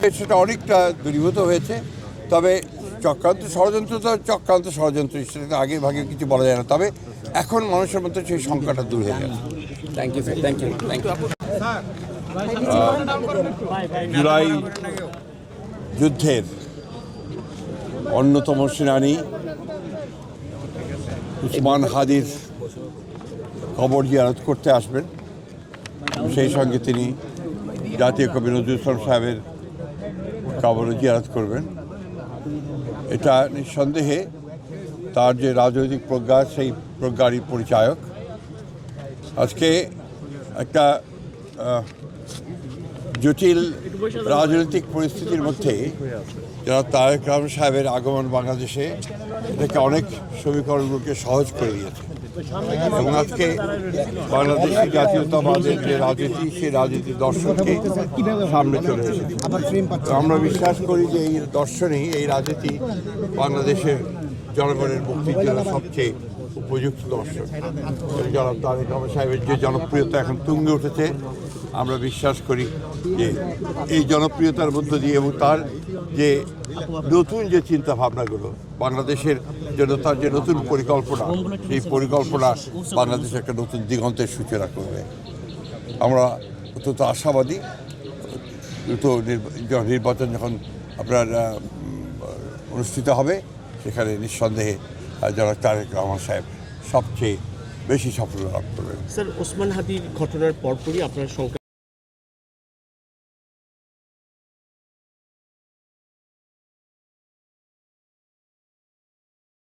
সেটা অনেকটা দূরীভূত হয়েছে। তবে চক্রান্ত ষড়যন্ত্র তো চক্রান্ত ষড়যন্ত্র সেটা আগে ভাগে কিছু বলা যায় না। তবে এখন মানুষের মধ্যে সেই সংখ্যাটা দূর হয়ে গেছে। Thank you thank you thank you July যুদ্ধের অন্যতম সেনানী উসমান হাদির কবর জিয়ারত করতে আসবেন। সেই সঙ্গে তিনি জাতীয় কবি নজরুল ইসলাম সাহেবের কবর জিয়ারত করবেন। এটা নিঃসন্দেহে তার যে রাজনৈতিক প্রজ্ঞা সেই প্রজ্ঞারই পরিচায়ক। আজকে একটা জটিল রাজনৈতিক পরিস্থিতির মধ্যে যারা তারেক রহমান সাহেবের আগমন বাংলাদেশে এটাকে অনেক সমীকরণগুলোকে সহজ করে দিয়েছে। এবং আজকে বাংলাদেশি জাতীয়তাবাদের যে রাজনীতি, সেই রাজনীতির দর্শনকে সামনে চলে এসেছে। আমরা বিশ্বাস করি যে এই দর্শনেই এই রাজনীতি বাংলাদেশের জনগণের মুক্তির জন্য সবচেয়ে উপযুক্ত দর্শন এবং জনাব তারেক সাহেবের যে জনপ্রিয়তা এখন তুঙ্গে উঠেছে, আমরা বিশ্বাস করি যে এই জনপ্রিয়তার মধ্য দিয়ে এবং তার যে নতুন যে চিন্তা ভাবনাগুলো বাংলাদেশের জন্য তার যে নতুন পরিকল্পনা, সেই পরিকল্পনা বাংলাদেশে একটা নতুন দিগন্তের সূচনা করবে। আমরা অত্যন্ত আশাবাদী, দ্রুত নির্বা- নির্বাচন যখন আপনার অনুষ্ঠিত হবে সেখানে নিঃসন্দেহে যারা তারেক রহমান সাহেব সবচেয়ে বেশি সাফল্য লাভ করবেন। স্যার, ওসমান হাদির ঘটনার পরপরই আপনার সংখ্যা